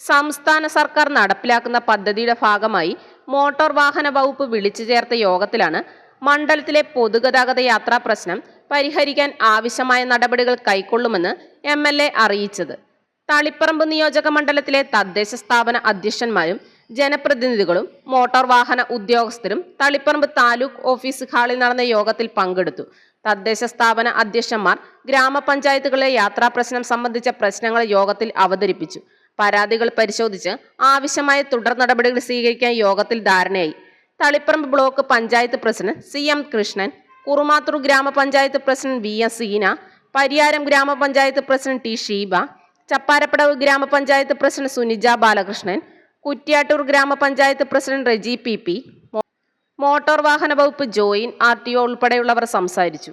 സംസ്ഥാന സർക്കാർ നടപ്പിലാക്കുന്ന പദ്ധതിയുടെ ഭാഗമായി മോട്ടോർ വാഹന വകുപ്പ് വിളിച്ചു ചേർത്ത യോഗത്തിലാണ് മണ്ഡലത്തിലെ പൊതുഗതാഗത യാത്രാ പ്രശ്നം പരിഹരിക്കാൻ ആവശ്യമായ നടപടികൾ കൈക്കൊള്ളുമെന്ന് എം എൽ എ അറിയിച്ചത്. തളിപ്പറമ്പ് നിയോജക മണ്ഡലത്തിലെ തദ്ദേശ സ്ഥാപന അധ്യക്ഷന്മാരും ജനപ്രതിനിധികളും മോട്ടോർ വാഹന ഉദ്യോഗസ്ഥരും തളിപ്പറമ്പ് താലൂക്ക് ഓഫീസ് ഹാളിൽ നടന്ന യോഗത്തിൽ പങ്കെടുത്തു. തദ്ദേശ സ്ഥാപന അധ്യക്ഷന്മാർ ഗ്രാമപഞ്ചായത്തുകളിലെ യാത്രാ പ്രശ്നം സംബന്ധിച്ച പ്രശ്നങ്ങൾ യോഗത്തിൽ അവതരിപ്പിച്ചു. പരാതികൾ പരിശോധിച്ച് ആവശ്യമായ തുടർ നടപടികൾ സ്വീകരിക്കാൻ യോഗത്തിൽ ധാരണയായി. Taliparamba block panchayat president C M Krishnan Kurumathur ഗ്രാമപഞ്ചായത്ത് president V S Seena Pariyaram ഗ്രാമപഞ്ചായത്ത് പ്രസിഡന്റ് ടി ഷീബ ചപ്പാരപ്പടവ് ഗ്രാമപഞ്ചായത്ത് പ്രസിഡന്റ് സുനിജ ബാലകൃഷ്ണൻ കുറ്റ്യാട്ടൂർ ഗ്രാമപഞ്ചായത്ത് president Reji P P motor വാഹന വകുപ്പ് ജോയിൻ ആർ ടി ഒ ഉൾപ്പെടെയുള്ളവർ സംസാരിച്ചു.